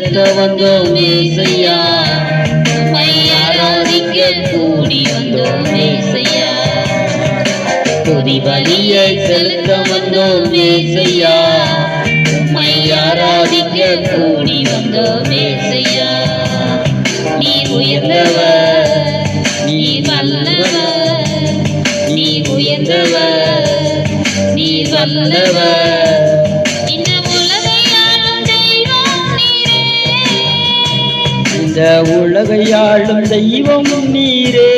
செலுத்த வந்தோம் ஏசையா உம்மை ஆராதிக்க கூடி வந்தோம் ஏசையா துதி பலியை செலுத்த வந்தோம் ஏசையா உம்மை ஆராதிக்க கூடி வந்தோம் ஏசையா நீ உயர்ந்தவர் நீ வல்லவர். நீ உயர்ந்தவர் நீ வல்லவர். இந்த உலகை தெய்வம் நீரே.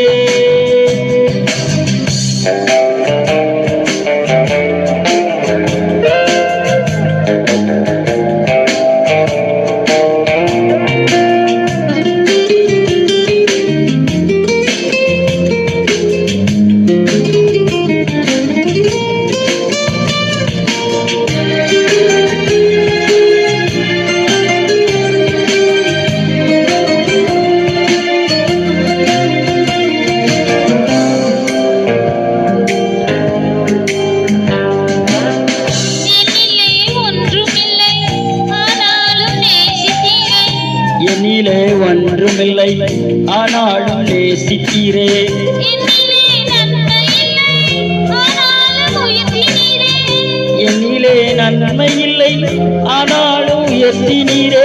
ஏந்தினீரே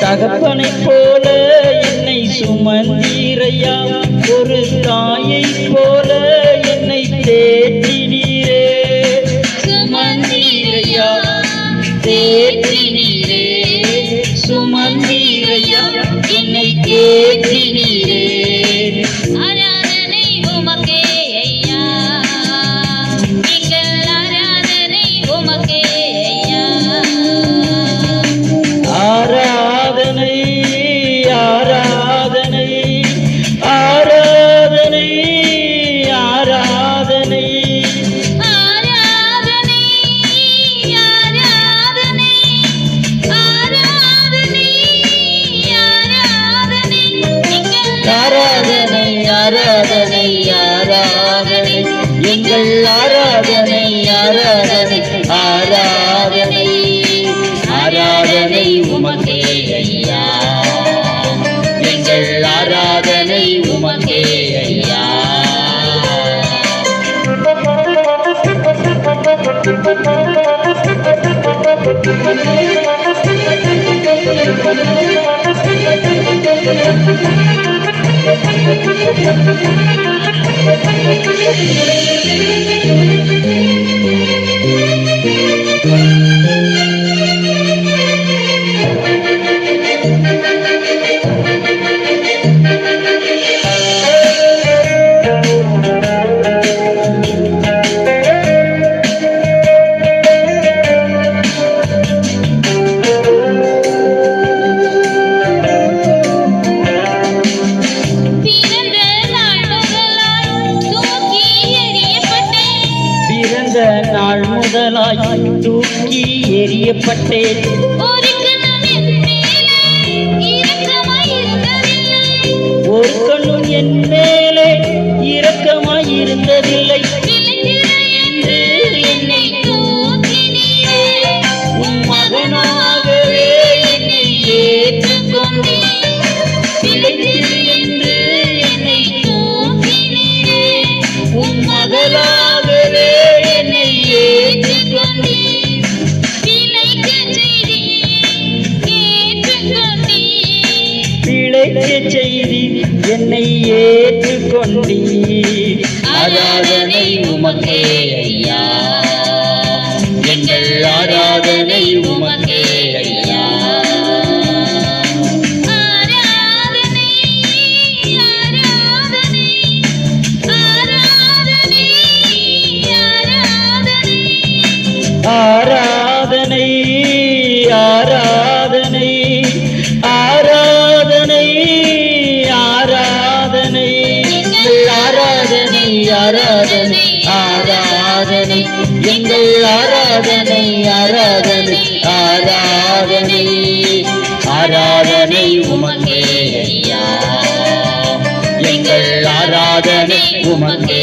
தகப்பனை போல என்னை சுமந்தீரையா? ஒரு தாயை போல என்னை தேடி ஆராதனை ஆராதனை. எங்கள் ஆராதனை ஆராதனை ஆராதனை. ஆராதனை உமக்கே ஐயா. எங்கள் ஆராதனை உமக்கே ஐயா. Thank you. Thank you. பிழைக்க செய்தி என்னை ஏற்றுக்கொண்டி ஆராதனை உமக்கே ஐயா. எங்கள் ஆராதனை உமக்கே ஆராதனை எங்கள் ஆராதனை ஆராதனை ஆராதனை. ஆராதனை உமக்கே ஐயா. எங்கள் ஆராதனை உமக்கே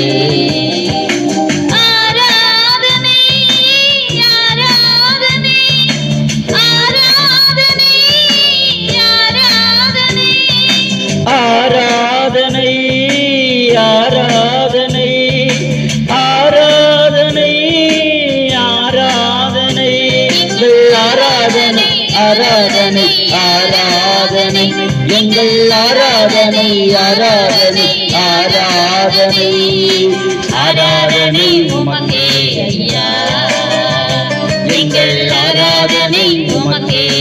எங்கள் ஆராதனை ஆராதனை ஆராதனை. ஆராதனை உமக்கே ஐயா. எங்கள் ஆராதனை உமக்கே